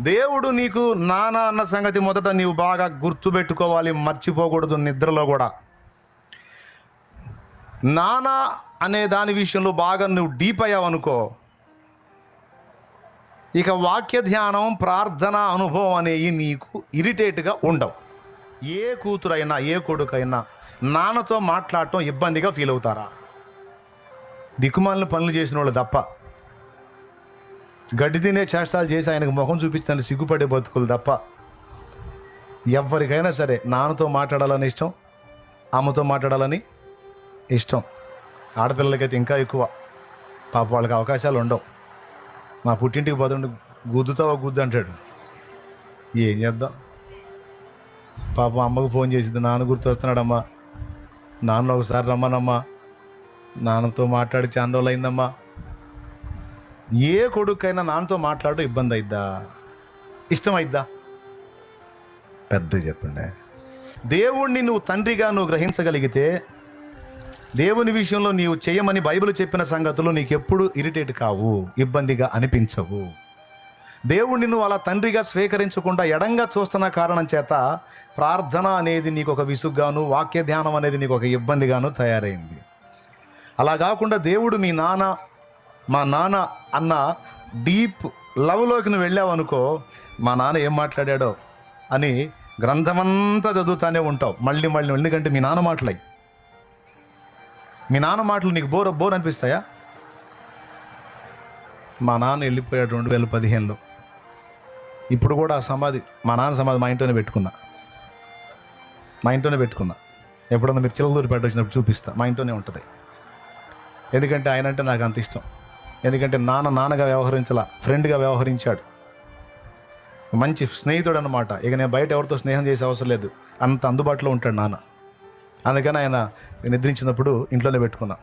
దేవుడు నీకు నానా అన్న సంగతి మొదట నీవు బాగా గుర్తుపెట్టుకోవాలి మర్చిపోకూడదు నిద్రలో కూడా. నానా అనే దాని విషయంలో బాగా నువ్వు డీప్ అయ్యావు అనుకో. ఇక వాక్య ధ్యానం ప్రార్థన అనుభవం అనేవి నీకు ఇరిటేట్గా ఉండవు. ఏ కూతురైనా ఏ కొడుకైనా నాన్నతో మాట్లాడటం ఇబ్బందిగా ఫీల్ అవుతారా? దిక్కుమాలిన పనులు చేసిన వాళ్ళు తప్ప. గడ్డి తినే చేష్టాలు చేసి ఆయనకు ముఖం చూపించడానికి సిగ్గుపడే బతుకులు తప్ప ఎవరికైనా సరే నాన్నతో మాట్లాడాలని ఇష్టం అమ్మతో మాట్లాడాలని ఇష్టం. ఆడపిల్లలకైతే ఇంకా ఎక్కువ. పాప వాళ్ళకి అవకాశాలు ఉండవు. మా పుట్టింటికి పోతుండే గుద్దుతావా గుద్దు అంటాడు. ఏం చేద్దాం? పాపం అమ్మకు ఫోన్ చేసింది నాన్న గుర్తు వస్తున్నాడమ్మా నాన్న ఒకసారి రమ్మనమ్మా. నాన్నతో మాట్లాడి చాందోలు అయిందమ్మా. ఏ కొడుకైనా నాన్నతో మాట్లాడటం ఇబ్బంది అయిద్దా ఇష్టం అయిద్దా పెద్ద చెప్పండి. దేవుణ్ణి నువ్వు తండ్రిగా నువ్వు గ్రహించగలిగితే దేవుని విషయంలో నీవు చేయమని బైబిల్ చెప్పిన సంగతులు నీకెప్పుడు ఇరిటేట్ కావు ఇబ్బందిగా అనిపించవు. దేవుణ్ణి నువ్వు అలా తండ్రిగా స్వీకరించకుండా ఎడంగా చూస్తున్న కారణం చేత ప్రార్థన అనేది నీకు ఒక విసుగ్గాను వాక్య ధ్యానం అనేది నీకు ఒక ఇబ్బందిగాను తయారైంది. అలా కాకుండా దేవుడు మీ నాన్న మా నాన్న అన్న డీప్ లవ్లోకి నువ్వు వెళ్ళావనుకో మా నాన్న ఏం మాట్లాడాడో అని గ్రంథమంతా చదువుతానే ఉంటావు. మళ్ళీ మళ్ళీ ఎందుకంటే మీ నాన్న మాటలై. మీ నాన్న మాటలు నీకు బోర్ బోర్ అనిపిస్తాయా? మా నాన్న వెళ్ళిపోయాడు రెండు వేల పదిహేనులో. ఇప్పుడు కూడా ఆ సమాధి మా నాన్న సమాధి మా ఇంట్లోనే పెట్టుకున్నా. మా ఇంట్లోనే పెట్టుకున్నా. ఎప్పుడన్నా మీరు చిల్లదూరి పెట్ట వచ్చినప్పుడు చూపిస్తా. మా ఇంట్లోనే ఉంటుంది. ఎందుకంటే ఆయన అంటే నాకు అంత ఇష్టం. ఎందుకంటే నాన్న నాన్నగా వ్యవహరించాల ఫ్రెండ్గా వ్యవహరించాడు. మంచి స్నేహితుడు అనమాట ఇక నేను బయట ఎవరితో స్నేహం చేసే అవసరం లేదు. అంత అందుబాటులో ఉంటాడు నాన్న. అందుకని ఆయన నిద్రించినప్పుడు ఇంట్లోనే పెట్టుకున్నా.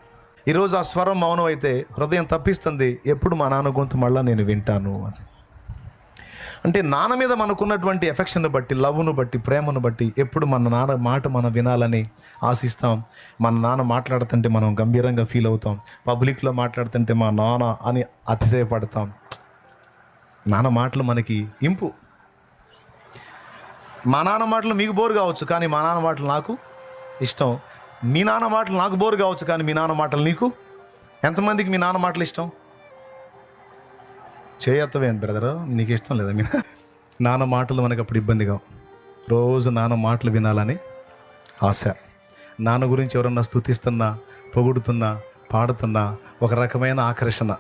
ఈరోజు ఆ స్వరం మౌనం అయితే హృదయం తప్పిస్తుంది. ఎప్పుడు మా నాన్న గొంతు మళ్ళా నేను వింటాను అని. అంటే నాన్న మీద మనకున్నటువంటి ఎఫెక్షన్ బట్టి లవ్ను బట్టి ప్రేమను బట్టి ఎప్పుడు మన నాన్న మాట మనం వినాలని ఆశిస్తాం. మన నాన్న మాట్లాడుతుంటే మనం గంభీరంగా ఫీల్ అవుతాం. పబ్లిక్లో మాట్లాడుతుంటే మా నాన్న అని అతిశయపడతాం. నాన్న మాటలు మనకి ఇంపు. మా నాన్న మాటలు మీకు బోరు కావచ్చు కానీ మా నాన్న మాటలు నాకు ఇష్టం. మీ నాన్న మాటలు నాకు బోరు కావచ్చు కానీ మీ నాన్న మాటలు నీకు? ఎంతమందికి మీ నాన్న మాటలు ఇష్టం? చేయత్తవేంది బ్రదర్? నీకు ఇష్టం లేదా మీ నాన్న మాటలు మనకు అప్పుడు ఇబ్బందిగా రోజు నాన్న మాటలు వినాలని ఆశ. నాన్న గురించి ఎవరన్నా స్థుతిస్తున్నా పొగుడుతున్నా పాడుతున్నా ఒక రకమైన ఆకర్షణ.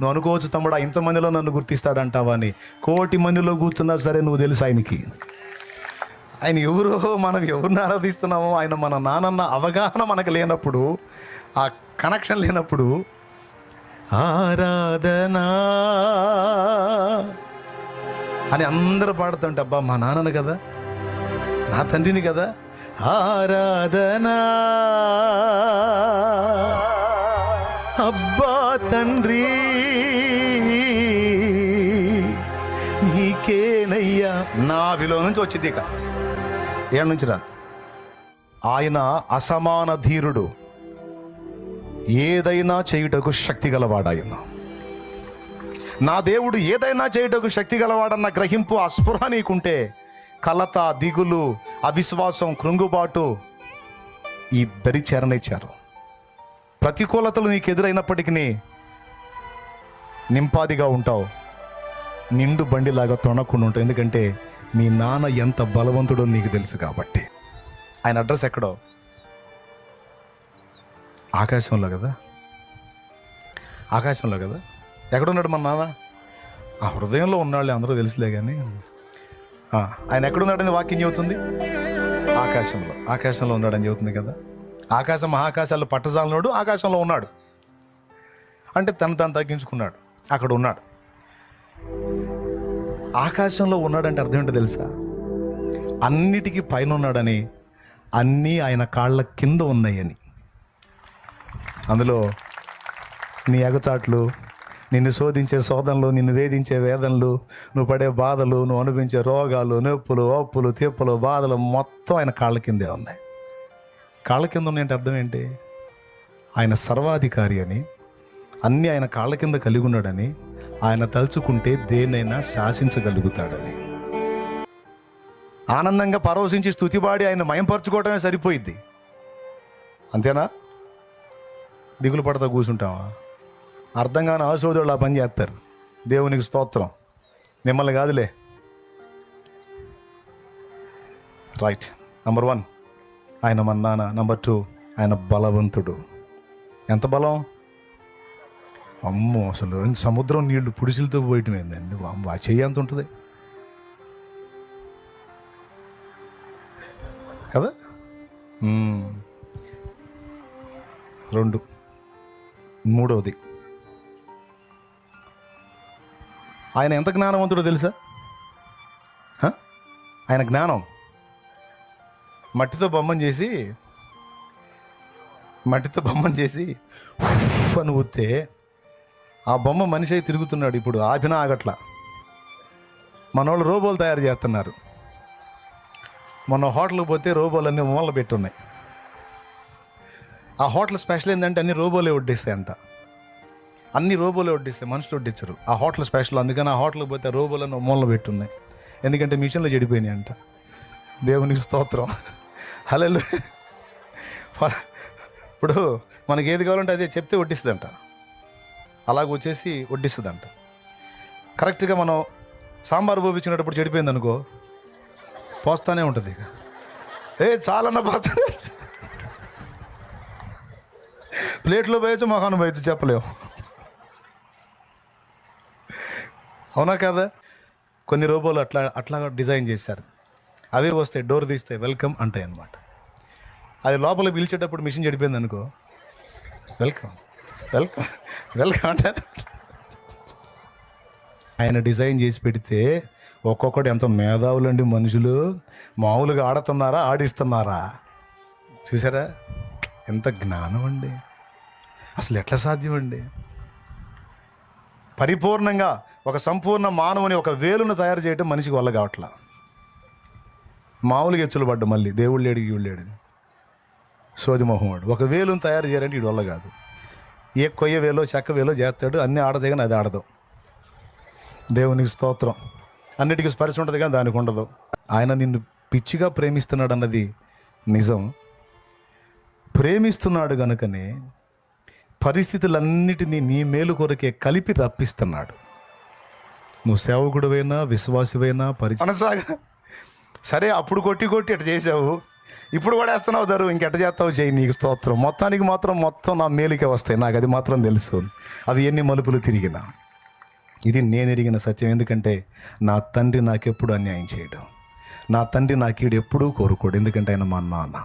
నువ్వు అనుకోవచ్చు తమ్ముడా ఇంతమందిలో నన్ను గుర్తిస్తాడంటావా అని. కోటి మందిలో కూర్చున్నా సరే నువ్వు తెలుసు ఆయనకి. ఆయన ఎవరో మనం ఎవరిని ఆరాధిస్తున్నామో ఆయన మన నానన్న అవగాహన మనకు లేనప్పుడు ఆ కనెక్షన్ లేనప్పుడు ఆరాధనా. అని అందరూ పాడుతుంటే అబ్బా మా నాన్నను కదా? నా తండ్రిని కదా? ఆరాధనా. అబ్బా తండ్రి నీకేనయ్యా. నావిలో నుంచి వచ్చింది ఇక ఏడు నుంచి రా ఆయన అసమాన ధీరుడు. ఏదైనా చేయుటకు శక్తి గలవాడాయన నా దేవుడు ఏదైనా చేయుటకు శక్తి గలవాడన్న గ్రహింపు ఆ స్పృహ నీకుంటే కలత దిగులు అవిశ్వాసం కృంగుబాటు ఈ దరి చేరనిచ్చారు ప్రతికూలతలు నీకు ఎదురైనప్పటికీ నింపాదిగా ఉంటావు. నిండు బండిలాగా తొణకుండా ఉంటావు. ఎందుకంటే మీ నాన్న ఎంత బలవంతుడో నీకు తెలుసు కాబట్టి. ఆయన అడ్రస్ ఎక్కడో? ఆకాశంలో కదా? ఆకాశంలో కదా? ఎక్కడున్నాడు మన నాన్న? ఆ హృదయంలో ఉన్నాళ్ళు అందరూ తెలుసులే కానీ ఆయన ఎక్కడున్నాడని వాక్యం చెబుతుంది? ఆకాశంలో. ఆకాశంలో ఉన్నాడని చెబుతుంది కదా? ఆకాశం మహాకాశాలు పట్టజాలనోడు ఆకాశంలో ఉన్నాడు. అంటే తను తను తగ్గించుకున్నాడు. అక్కడ ఉన్నాడు. ఆకాశంలో ఉన్నాడంటే అర్థం ఏంటో తెలుసా? అన్నిటికీ పైన ఉన్నాడని అన్నీ ఆయన కాళ్ళ కింద ఉన్నాయని. అందులో నీ ఎగచాట్లు నిన్ను శోధించే శోధనలు నిన్ను వేధించే వేదనలు నువ్వు పడే బాధలు నువ్వు అనుభవించే రోగాలు నొప్పులు ఒప్పులు తిప్పులు బాధలు మొత్తం ఆయన కాళ్ళ కిందే ఉన్నాయి. కాళ్ళ కింద ఉన్నాయంటే అర్థం ఏంటి? ఆయన సర్వాధికారి అని అన్నీ ఆయన కాళ్ళ కింద కలిగి ఉన్నాడని ఆయన తలుచుకుంటే దేనైనా శాసించగలుగుతాడని. ఆనందంగా పరవశించి స్థుతిపాడి ఆయన మయంపరచుకోవటమే సరిపోయిద్ది. అంతేనా? దిగులు పడతా కూర్చుంటావా? అర్థం కాని ఆశోదరులు ఆ పని చేస్తారు. దేవునికి స్తోత్రం. మిమ్మల్ని కాదులే. రైట్ నంబర్ వన్ ఆయన మన్నాన నంబర్ టూ ఆయన బలవంతుడు. ఎంత బలం? అమ్మో అసలు సముద్రం నీళ్ళు పుడిసిలతో పోయటం ఏందండి వా చెయ్యి ఎంత ఉంటుంది? కదా? రెండు. మూడవది. ఆయన ఎంత జ్ఞానవంతుడో తెలుసా? ఆయన జ్ఞానం. మట్టితో బొమ్మను చేసి మట్టితో బొమ్మను చేసి ఉఫ్ అని ఆ బొమ్మ మనిషి అయి తిరుగుతున్నాడు ఇప్పుడు ఆపిన ఆగట్ల. మనోళ్ళు రోబోలు తయారు చేస్తున్నారు. మొన్న హోటల్కి పోతే రోబోలు అన్ని మూలలు పెట్టున్నాయి. ఆ హోటల్ స్పెషల్ ఏంటంటే అన్ని రోబోలే వడ్డిస్తాయి అంట. అన్ని రోబోలే వడ్డిస్తాయి మనుషులు వడ్డించరు ఆ హోటల్ స్పెషల్ అందుకని ఆ హోటల్కి పోతే రోబోలను మూలలో పెట్టున్నాయి. ఎందుకంటే మిషన్లో చెడిపోయినాయి అంట. దేవునికి స్తోత్రం. హలో ఇప్పుడు మనకి ఏది కావాలంటే అదే చెప్తే వడ్డిస్తుందంట. అలాగ వచ్చేసి వడ్డిస్తుందంట. కరెక్ట్గా మనం సాంబార్ పోపించినప్పుడు చెడిపోయింది అనుకో పోస్తానే ఉంటుంది ఇక. ఏ చాలన్న పోస్తానే ప్లేట్లో పోయచ్చు మొహాన్ని పోయచ్చు చెప్పలేము అవునా కదా? కొన్ని రోబోలు అట్లా అట్లా డిజైన్ చేశారు. అవే వస్తాయి డోర్ తీస్తే వెల్కమ్ అంటాయి అన్నమాట. అది లోపల పిలిచేటప్పుడు మిషన్ చెడిపోయింది అనుకో. వెల్కమ్ వెల్కమ్ వెల్కమ్ అంటారు. ఆయన డిజైన్ చేసి పెడితే ఒక్కొక్కటి ఎంత మేధావులండి మనుషులు. మామూలుగా ఆడుతున్నారా ఆడిస్తున్నారా? చూసారా? ఎంత జ్ఞానం అండి. అసలు ఎట్లా సాధ్యం అండి పరిపూర్ణంగా ఒక సంపూర్ణ మానవుని ఒక వేలును తయారు చేయటం మనిషికి వల్ల కావట్లా? మామూలుగా ఎచ్చులు పడ్డ మళ్ళీ దేవుళ్ళు లేడు వీళ్ళు లేడు సోది మొహమాడు ఒక వేలును తయారు చేయాలంటే వీడి వల్ల కాదు. ఏ కొయ్య వేలో చెక్క వేలో చేస్తాడు అన్నీ ఆడదే కానీ అది ఆడదు. దేవునికి స్తోత్రం. అన్నిటికీ స్పర్శ ఉంటుంది కానీ దానికి ఉండదు. ఆయన నిన్ను పిచ్చిగా ప్రేమిస్తున్నాడు అన్నది నిజం. ప్రేమిస్తున్నాడు కనుకనే పరిస్థితులన్నిటినీ నీ మేలు కొరకే కలిపి రప్పిస్తున్నాడు. నువ్వు సేవకుడువైనా విశ్వాసివైనా పరి సరే అప్పుడు కొట్టి కొట్టి అట్ట చేసావు ఇప్పుడు కూడా వేస్తున్నావు దరు ఇంకెట్ట చేస్తావు? చేయి నీకు స్తోత్రం. మొత్తానికి మాత్రం మొత్తం నా మేలుకే వస్తాయి. నాకు అది మాత్రం తెలుసు. అవి ఎన్ని మలుపులు తిరిగినా. ఇది నేను ఎరిగిన సత్యం. ఎందుకంటే నా తండ్రి నాకెప్పుడు అన్యాయం చేయడం. నా తండ్రి నాకీడు ఎప్పుడూ కోరుకోడు. ఎందుకంటే ఆయన మా నాన్న.